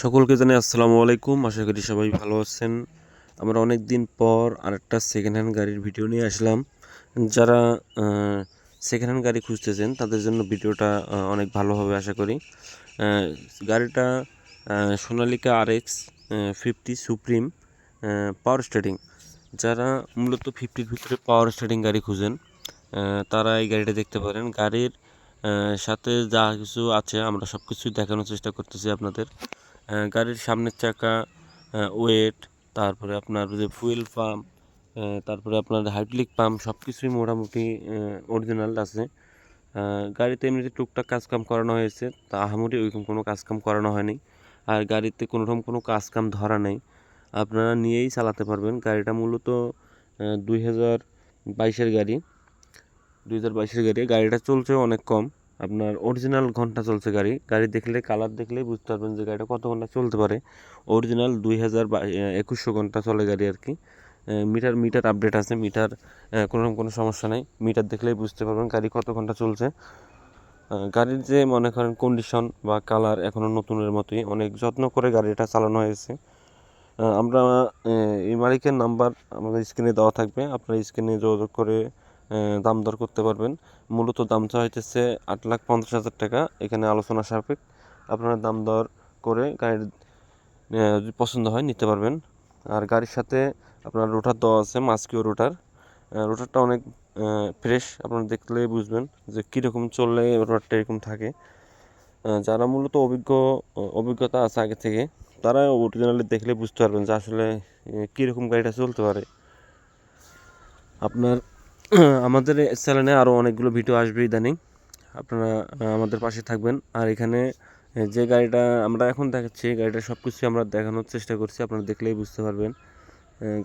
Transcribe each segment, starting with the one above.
সকলকে জানাই আসসালামু আলাইকুম। আশা করি সবাই ভালো আছেন। আমরা অনেক দিন পর আরেকটা সেকেন্ড হ্যান্ড গাড়ির ভিডিও নিয়ে আসলাম। যারা সেকেন্ড হ্যান্ড গাড়ি খুঁজতেছেন, তাদের জন্য ভিডিওটা অনেক ভালো হবে আশা করি। গাড়িটা Sonalika R X fifty supreme power steering যারা মূলত ফিফটির ভিতরে পাওয়ার স্টেডিং গাড়ি খুঁজেন তারা এই গাড়িটা দেখতে পারেন। গাড়ির সাথে যা কিছু আছে, আমরা সব কিছুই দেখানোর চেষ্টা করতেছি আপনাদের। গাড়ির সামনের চাকা ওয়েট তারপরে আপনার যে ফুয়েল পাম্প তারপরে আপনার হাইড্রোলিক পাম্প সব কিছুই মোটামুটি অরিজিনাল আছে। গাড়িতে এমনিতে টুকটাক কাজকাম করানো হয়েছে, তা আহামরি ওইরকম কোনো কাজকাম করানো হয়নি। আর গাড়িতে কোনো রকম কোনো কাজকাম ধরা নেই। আপনারা নিয়েই চালাতে পারবেন। গাড়িটা মূলত দুই হাজার বাইশের গাড়ি। দুই হাজার বাইশের গাড়ি। গাড়িটা চলছে অনেক কম। আপনার অরিজিনাল ঘণ্টা চলছে গাড়ি। গাড়ি দেখলে কালার দেখলেই বুঝতে পারবেন যে গাড়িটা কত ঘণ্টা চলতে পারে। অরিজিনাল দুই হাজার একুশশো ঘণ্টা চলে গাড়ি আর কি। মিটার মিটার আপডেট আছে মিটার কোনো কোনো সমস্যা নেই। মিটার দেখলেই বুঝতে পারবেন গাড়ি কত ঘণ্টা চলছে। গাড়ির যে মনে করেন কন্ডিশন বা কালার এখনও নতুনের মতোই, অনেক যত্ন করে গাড়িটা চালানো হয়েছে। আমরা এই মালিকের নাম্বার আমাদের স্ক্রিনে দেওয়া থাকবে। আপনার স্ক্রিনে যোগাযোগ করে দাম দর করতে পারবেন। মূলত দাম হইতেছে আট লাখ পঞ্চাশ হাজার টাকা। এখানে আলোচনা সাপেক্ষ। আপনারা দাম দর করে গাড়ির পছন্দ হয় নিতে পারবেন। আর গাড়ির সাথে আপনার রোটার দেওয়া আছে, মাস্কিও রোটার। রোটারটা অনেক ফ্রেশ। আপনারা দেখলে বুঝবেন যে কীরকম চললে রোটারটা এরকম থাকে। যারা মূলত অভিজ্ঞ অভিজ্ঞতা আছে আগে থেকে, তারা অরিজিনালি দেখলে বুঝতে পারবেন যে আসলে কীরকম গাড়িটা চলতে পারে। আপনার আমাদের চ্যানেলে আরও অনেকগুলো ভিডিও আসবে ইদানিং। আপনারা আমাদের পাশে থাকবেন। আর এখানে যে গাড়িটা আমরা এখন দেখাচ্ছি গাড়িটা সব কিছু আমরা দেখানোর চেষ্টা করছি, আপনারা দেখলেই বুঝতে পারবেন।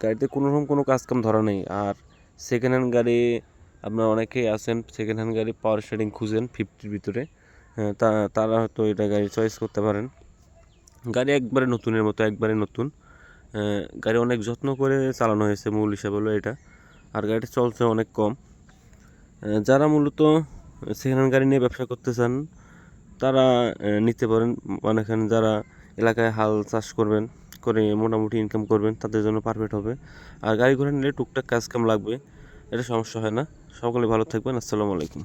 গাড়িতে কোনো রকম কোনো কাজকাম ধরা নেই। আর সেকেন্ড হ্যান্ড গাড়ি, আপনারা অনেকেই আছেন সেকেন্ড হ্যান্ড গাড়ি পাওয়ার শেডিং খুঁজেন ফিফটির ভিতরে। তা, তারা হয়তো এটা গাড়ি চয়েস করতে পারেন। গাড়ি একবারে নতুনের মতো, একবারে নতুন। গাড়ি অনেক যত্ন করে চালানো হয়েছে, মূল হিসাবে হলো এটা। আর গাড়িটা চলছে অনেক কম। যারা মূলত হ্যান্ড গাড়ি নিয়ে ব্যবসা করতে চান, তারা নিতে পারেন। মানে এখানে যারা এলাকায় হাল চাষ করবেন, করে মোটামুটি ইনকাম করবেন, তাদের জন্য পারফেক্ট হবে। আর গাড়ি ঘোড়া নিলে টুকটাক কাজ কাম লাগবে, এটা সমস্যা হয় না। সকলে ভালো থাকবেন। আসসালামু আলাইকুম।